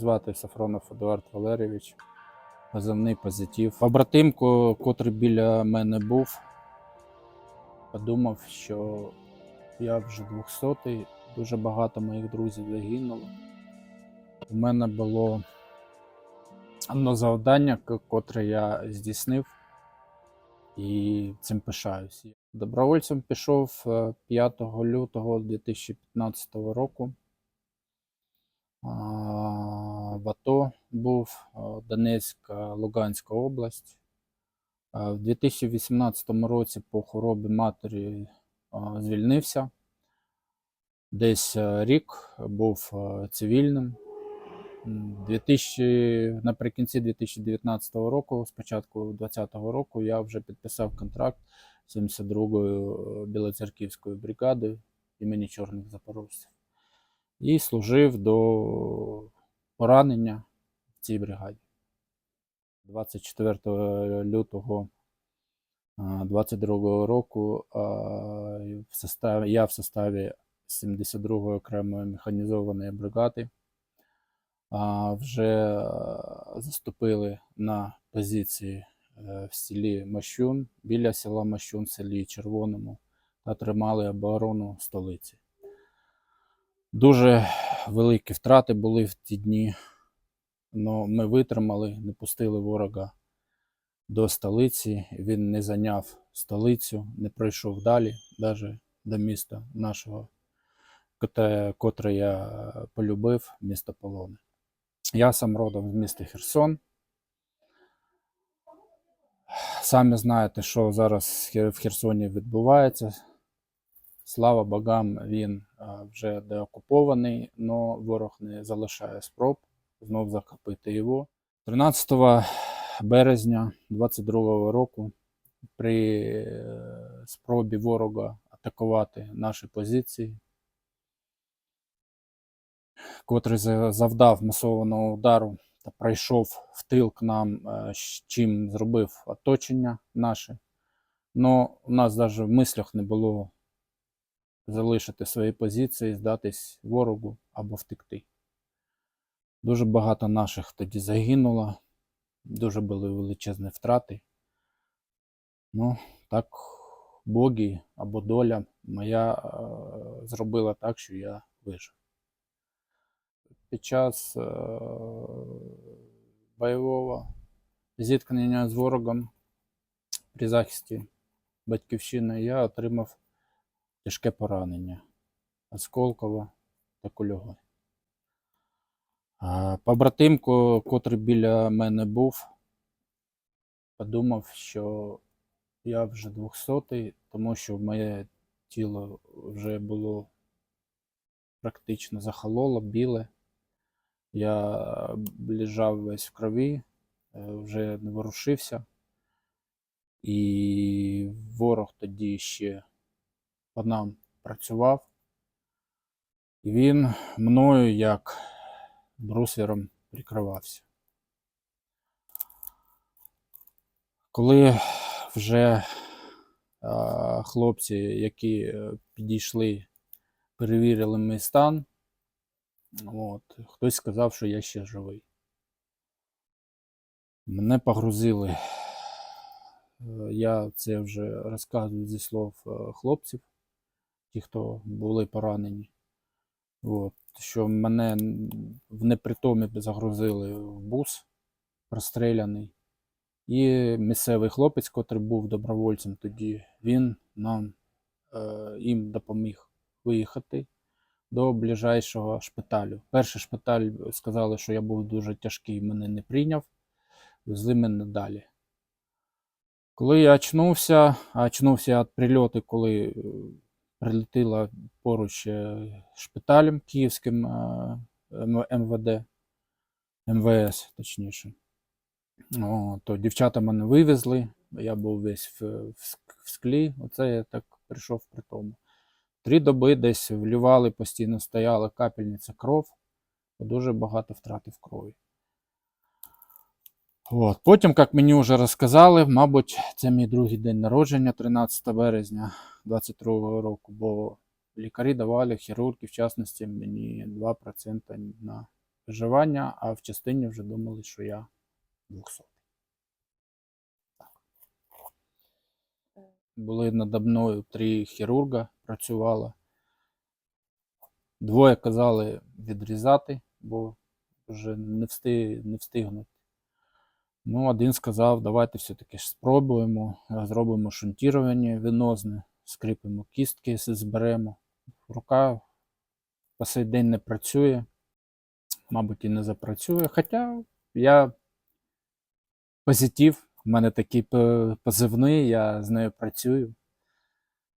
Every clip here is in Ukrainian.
звати Сафронов Едуард Валерійович. Позивний позитив. Побратим, ко- котрий біля мене був, подумав, що я вже 200-й, дуже багато моїх друзів загинуло. У мене було одне завдання, котре я здійснив, і цим пишаюсь. Добровольцем пішов е, 5 лютого 2015 року. В АТО був е, Донецька, Луганська область. В 2018 році по хворобі матері звільнився. Десь е, рік був е, цивільним. 2000, наприкінці 2019 року, спочатку 2020 року, я вже підписав контракт з 72-ю Білоцерківською бригадою імені Чорних Запорожців і служив до поранення в цій бригаді. 24 лютого 22 року в составі, я в составі 72-ї окремої механізованої бригади вже заступили на позиції е, в селі Мащун, біля села Мащун, в селі Червоному, та тримали оборону столиці. Дуже великі втрати були в ті дні, але ми витримали, не пустили ворога до столиці. Він не зайняв столицю, не пройшов далі, навіть до міста нашого, котре я полюбив, місто Полони. Я сам родом з міста Херсон. Самі знаєте, що зараз в Херсоні відбувається. Слава богам, він вже деокупований, але ворог не залишає спроб знов захопити його. 13 березня 22 року при е, спробі ворога атакувати наші позиції, котрий завдав масованого удару та пройшов в тил к нам, е, з чим зробив оточення наше. Но у нас навіть в мислях не було залишити свої позиції, здатись ворогу або втекти. Дуже багато наших тоді загинуло, дуже були величезні втрати. Ну, так боги або доля моя е, зробила так, що я вижив. Під час е, бойового зіткнення з ворогом при захисті батьківщини я отримав тяжке поранення осколкове та кульове. А Побратим, котрий біля мене був, подумав, що я вже 200-й, тому що моє тіло вже було практично захололо, біле. Я лежав весь в крові, е, вже не ворушився. І ворог тоді ще по нам працював. І він мною як брусвером прикривався. Коли вже а, хлопці, які е, підійшли, перевірили мій стан, от, хтось сказав, що я ще живий. Мене погрузили. Е, Я це вже розказую зі слов е, хлопців, ті, хто були поранені. От, що мене в непритомі загрузили в бус, розстріляний. І місцевий хлопець, котрий був добровольцем тоді, він нам е, їм допоміг виїхати до ближайшого шпиталю. Перший шпиталь сказали, що я був дуже тяжкий, мене не прийняв, везли мене далі. Коли я очнувся, а очнувся від прильоту, коли е, прилетіла поруч е, шпиталем київським е, МВД, МВС, точніше. О, то дівчата мене вивезли, я був весь в, в в склі. Оце я так прийшов при тому. Три доби десь влівали, постійно стояла капельниця кров, дуже багато втратив крові. От. Потім, як мені вже розказали, мабуть, це мій другий день народження, 13 березня 22 року, бо лікарі давали, хірурги, в частності, мені 2% на виживання, а в частині вже думали, що я 200. Були надо мною три хірурга, працювало. Двоє казали відрізати, бо вже не встигнуть. Ну, один сказав, давайте все-таки спробуємо, е, зробимо шунтірування венозне, скріпимо кістки, зберемо. Рука по сей день не працює, мабуть, і не запрацює. Хоча я позитив, у мене такий позивний, я з нею працюю.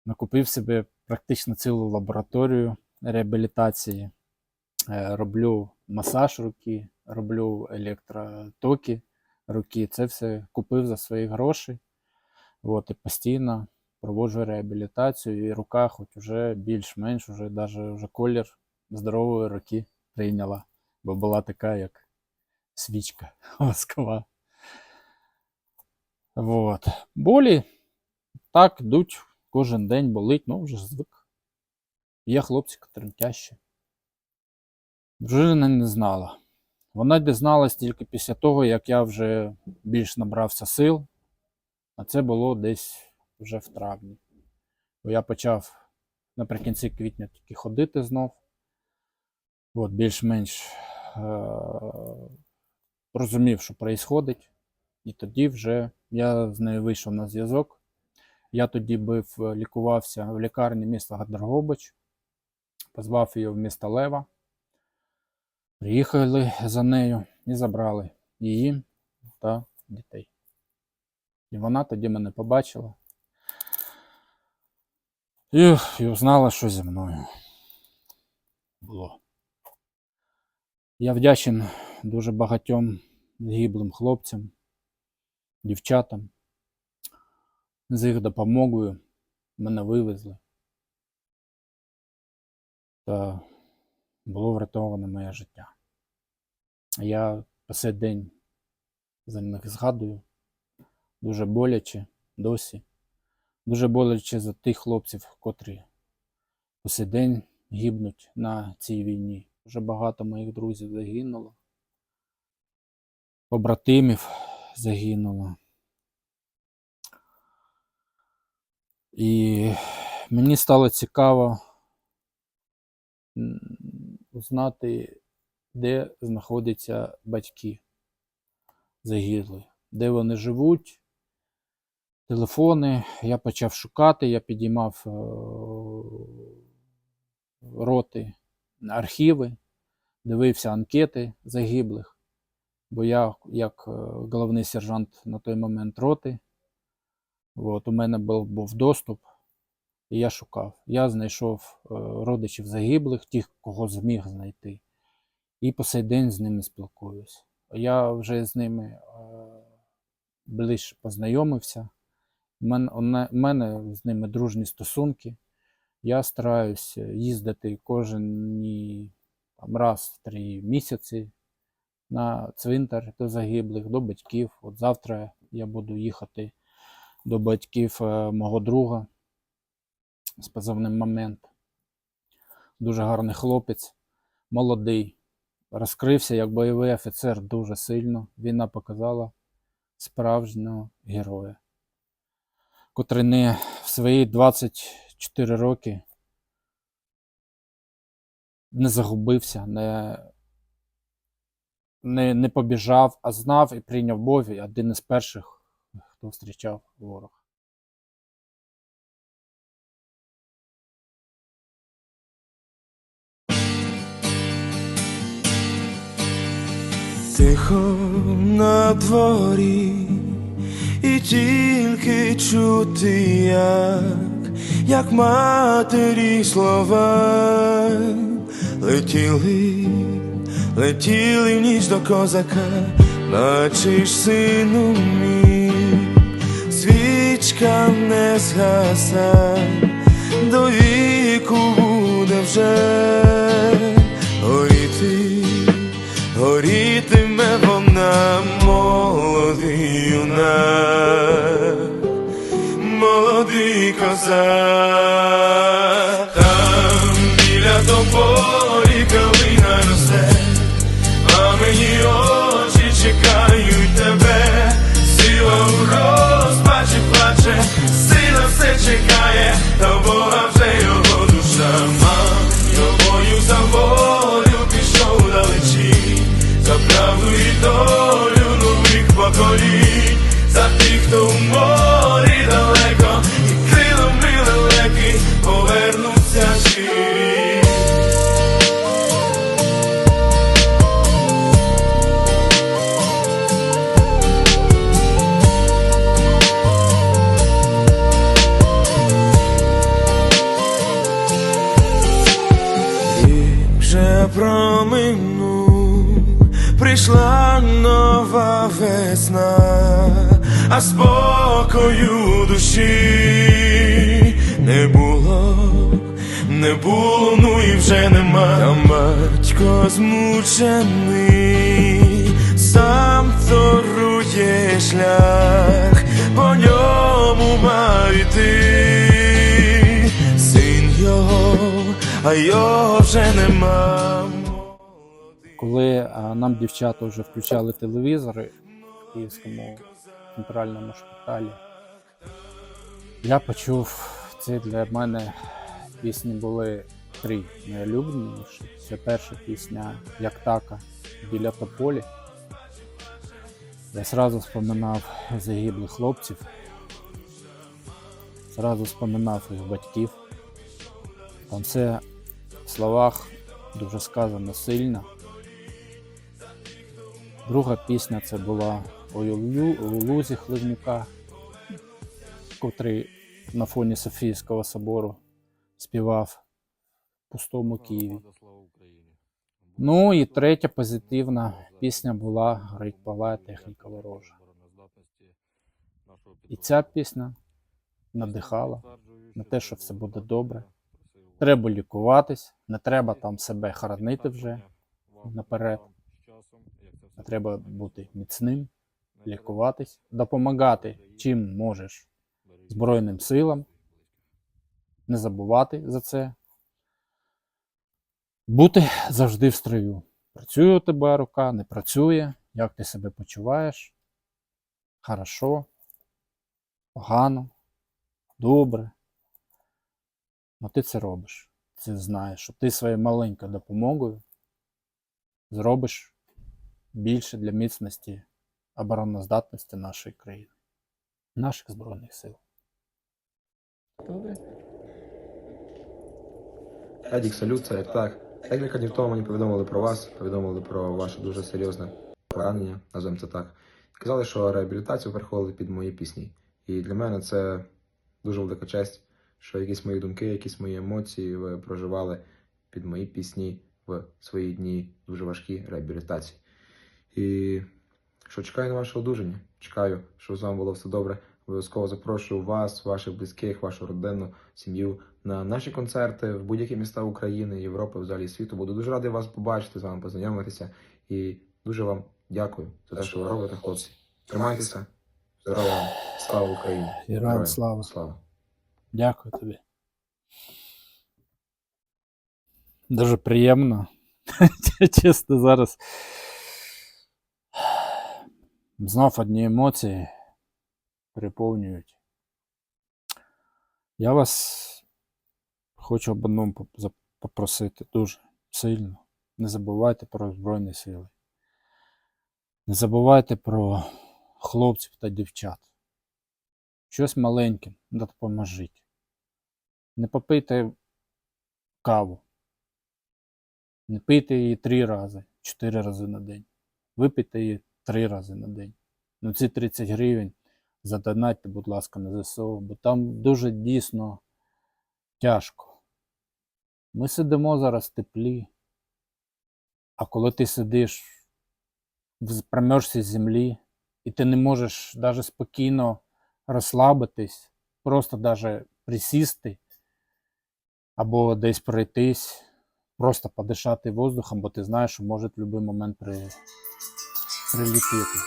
Накупив собі практично цілу лабораторію реабілітації. Е, Роблю масаж руки, роблю електротоки руки. Це все купив за свої гроші. От, і постійно проводжу реабілітацію, і рука, хоч вже більш-менш, вже даже вже колір здорової руки прийняла, бо була така, як свічка воскова. Вот. Болі так йдуть кожен день болить, ну вже звик. Є хлопці, котрим тяжче. Дружина не знала. Вона дізналась тільки після того, як я вже більш набрався сил, а це було десь вже в травні. Бо я почав наприкінці квітня тільки ходити знов. От, більш-менш е- розумів, що відбувається. І тоді вже я з нею вийшов на зв'язок. Я тоді був, е, лікувався в лікарні міста Гадаргобич, позвав її в місто Лева. Приїхали за нею і забрали її та дітей. І вона тоді мене побачила. І, і узнала, що зі мною було. Я вдячен дуже багатьом згиблим хлопцям, дівчатам. З їх допомогою мене вивезли. Та було врятоване моє життя. Я по сей день за них згадую. Дуже боляче досі. Дуже боляче за тих хлопців, котрі по сей день гибнуть на цій війні. Дуже багато моїх друзів загинуло. Побратимів загинуло. І мені стало цікаво м, узнати, де знаходяться батьки загиблих, де вони живуть, телефони. Я почав шукати, я підіймав е, роти, архіви, дивився анкети загиблих, бо я, як е, головний сержант на той момент роти, от, у мене був, був доступ, і я шукав. Я знайшов е, родичів загиблих, тих, кого зміг знайти. І по сей день з ними спілкуюсь. Я вже з ними е, ближче познайомився. У мене, з ними дружні стосунки. Я стараюсь їздити кожен там, раз в три місяці на цвинтар до загиблих, до батьків. От завтра я буду їхати до батьків е, мого друга з позивним момент. Дуже гарний хлопець, молодий. Розкрився як бойовий офіцер дуже сильно. Війна показала справжнього героя, котрий не в свої 24 роки не загубився, не, не, не побіжав, а знав і прийняв бой один із перших, хто зустрічав ворога. Тихо на дворі, і тільки чути, як, як матері слова летіли, летіли ніч до козака, наче ж сину мій, свічка не згаса, до віку буде вже горітиме вона молодий юнак, молодий козак, проминув, прийшла нова весна, а спокою душі не було, не було, ну і вже нема. Та батько змучений, сам торує шлях, по ньому мав іти а його вже нема. Коли нам дівчата вже включали телевізори в Київському центральному шпиталі, я почув, це для мене пісні були три найулюбленіші. Це перша пісня Як така біля тополі. Я сразу вспоминав загиблих хлопців, сразу вспоминав їх батьків. Там в словах дуже сказано сильно. Друга пісня це була «Ой у лю- у лузі Хливнюка, котрий на фоні Софійського собору співав в пустому Києві. Ну і третя позитивна пісня була Горить палає техніка ворожа. І ця пісня надихала на те, що все буде добре. Треба лікуватись, не треба там себе хоронити вже наперед. Треба бути міцним, лікуватись, допомагати чим можеш Збройним силам, не забувати за це. Бути завжди в строю. Працює у тебе рука, не працює, як ти себе почуваєш? Хорошо, погано, добре. Ну ти це робиш. Ти знаєш, що ти своєю маленькою допомогою зробиш більше для міцності обороноздатності нашої країни, наших Збройних сил. Добре. Едік, салют, це як так. Декілька днів тому мені повідомили про вас, повідомили про ваше дуже серйозне поранення, називаємо це так. Казали, що реабілітацію переходили під мої пісні. І для мене це дуже велика честь, що якісь мої думки, якісь мої емоції ви проживали під мої пісні в свої дні дуже важкі реабілітації. І що чекаю на ваше одужання. Чекаю, щоб з вами було все добре. Обов'язково запрошую вас, ваших близьких, вашу родину, сім'ю на наші концерти в будь-які міста України, Європи, взагалі світу. Буду дуже радий вас побачити, з вами познайомитися. І дуже вам дякую за те, що ви робите, хлопці. Тримайтеся. Здорово. Слава Україні! Героям Героям слава. Слава! Дякую тобі. Дуже приємно. Чесно, зараз. Знов одні емоції переповнюють. Я вас хочу об одному попросити дуже сильно. Не забувайте про Збройні Сили. Не забувайте про хлопців та дівчат. Щось маленьке допоможіть. Не попийте каву. Не пийте її три рази, чотири рази на день. Випийте її три рази на день. Ну ці 30 гривень задонатьте, будь ласка, на ЗСУ, бо там дуже дійсно тяжко. Ми сидимо зараз в теплі, а коли ти сидиш в промерзлій землі, і ти не можеш навіть спокійно розслабитись, просто навіть присісти або десь пройтись, просто подишати воздухом, бо ти знаєш, що може в будь-який момент при... прилетіти.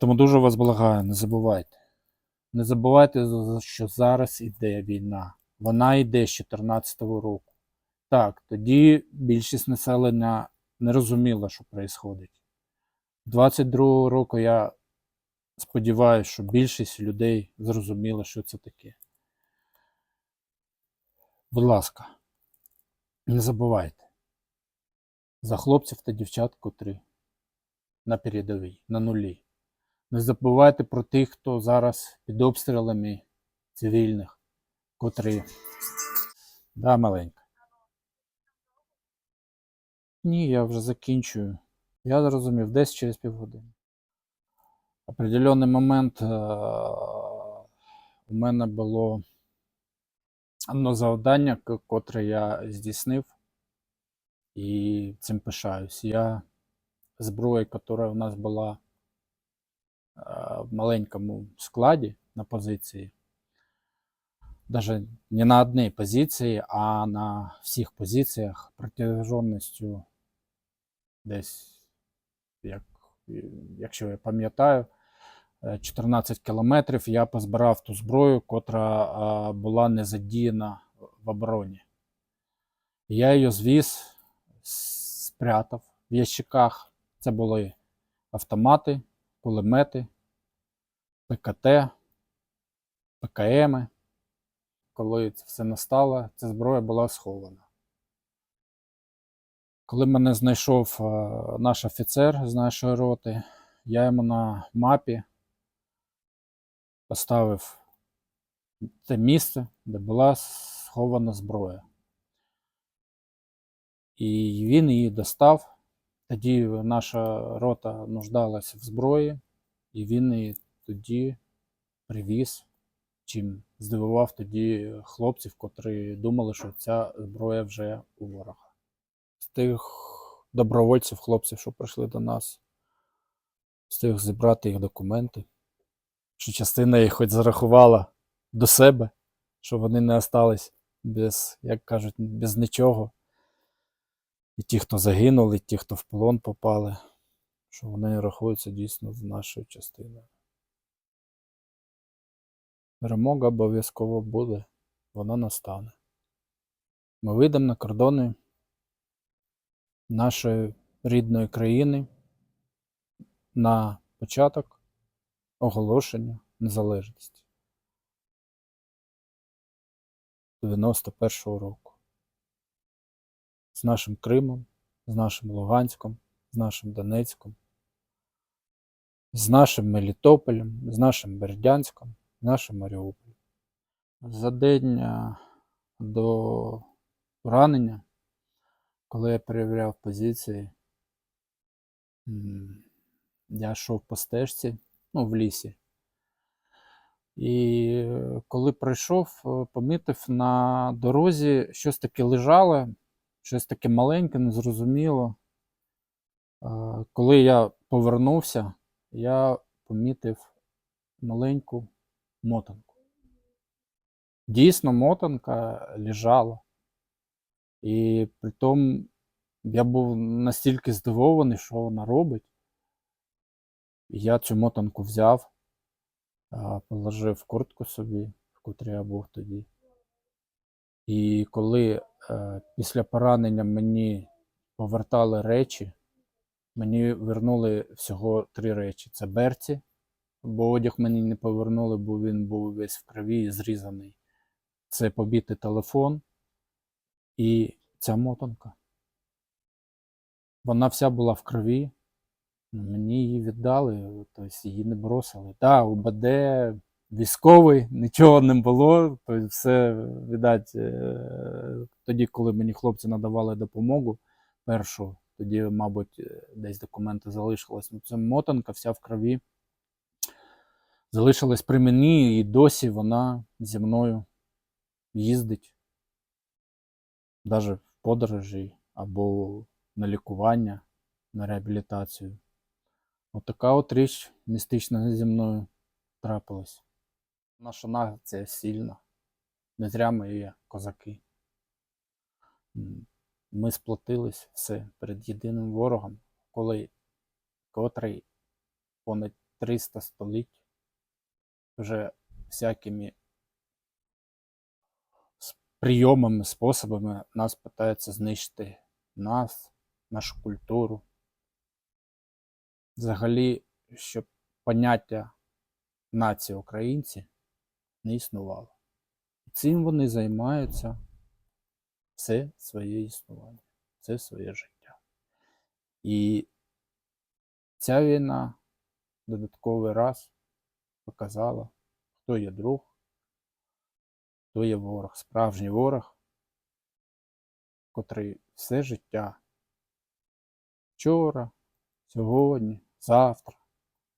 Тому дуже вас благаю, не забувайте. Не забувайте, що зараз іде війна. Вона йде з 2014 року. Так, тоді більшість населення не розуміла, що відбувається. 22 року я сподіваюся, що більшість людей зрозуміла, що це таке. Будь ласка, не забувайте за хлопців та дівчат, котрі на передовій, на нулі. Не забувайте про тих, хто зараз під обстрілами цивільних, котрі. Да, маленька. Ні, я вже закінчую. Я зрозумів, десь через півгодини. Определенний момент е- у мене було одне завдання, котре я здійснив, і цим пишаюсь. Я зброя, яка у нас була е, в маленькому складі на позиції, даже не на одній позиції, а на всіх позиціях протяженністю десь, як, якщо я пам'ятаю, 14 кілометрів я позбирав ту зброю, котра е, була не задіяна в обороні. Я її звіз, спрятав в ящиках. Це були автомати, кулемети, ПКТ, ПКМи. Коли це все настало, ця зброя була схована. Коли мене знайшов е, наш офіцер з нашої роти, я йому на мапі поставив те місце, де була схована зброя. І він її достав. Тоді наша рота нуждалася в зброї, і він її тоді привіз, чим здивував тоді хлопців, котрі думали, що ця зброя вже у ворога. З тих добровольців, хлопців, що прийшли до нас, встиг зібрати їх документи, що частина їх хоч зарахувала до себе, що вони не остались без, як кажуть, без нічого. І ті, хто загинули, і ті, хто в полон попали, що вони рахуються дійсно з нашою частиною. Перемога обов'язково буде, вона настане. Ми вийдемо на кордони нашої рідної країни на початок оголошення незалежності 91-го року. З нашим Кримом, з нашим Луганськом, з нашим Донецьком, з нашим Мелітополем, з нашим Бердянськом, з нашим Маріуполем. За день до поранення, коли я перевіряв позиції, я йшов по стежці, ну, в лісі. І е, коли прийшов, е, помітив на дорозі щось таке лежало, щось таке маленьке, незрозуміло. Е, Коли я повернувся, я помітив маленьку мотанку. Дійсно, мотанка лежала. І притом я був настільки здивований, що вона робить. Я цю мотанку взяв, положив куртку собі, в котрій я був тоді. І коли е, після поранення мені повертали речі, мені вернули всього три речі: це берці, бо одяг мені не повернули, бо він був весь в крові і зрізаний. Це побитий телефон і ця мотанка. Вона вся була в крові. Мені її віддали, тобто її не бросили. Так, УБД військовий, нічого не було. Тобто все, видать, е, тоді, коли мені хлопці надавали допомогу першу, тоді, мабуть, е, десь документи залишились. Ну, це мотанка вся в крові. Залишилась при мені, і досі вона зі мною їздить. Навіть в подорожі або на лікування, на реабілітацію. Отака от річ містична зі мною трапилась. Наша нація сильна. Не зря ми є козаки. Ми сплотились все перед єдиним ворогом, коли котрий понад 300 століть вже всякими прийомами, способами нас питаються знищити нас, нашу культуру. Взагалі, щоб поняття нація українці не існувала. І цим вони займаються все своє існування, все своє життя. І ця війна додатковий раз показала, хто є друг, хто є ворог, справжній ворог, котрий все життя вчора, сьогодні, завтра,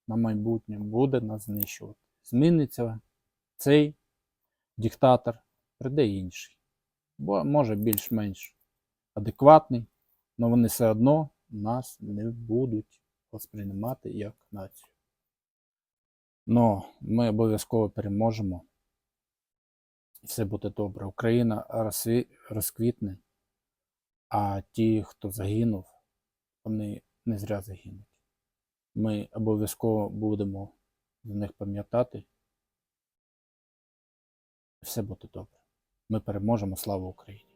на майбутнє буде нас знищувати. Зміниться цей диктатор, прийде інший. Бо може більш-менш адекватний, але вони все одно нас не будуть восприймати як націю. Но ми обов'язково переможемо. І все буде добре. Україна розквітне, а ті, хто загинув, вони не зря загинуть. Ми обов'язково будемо за них пам'ятати. Все буде добре. Ми переможемо. Слава Україні!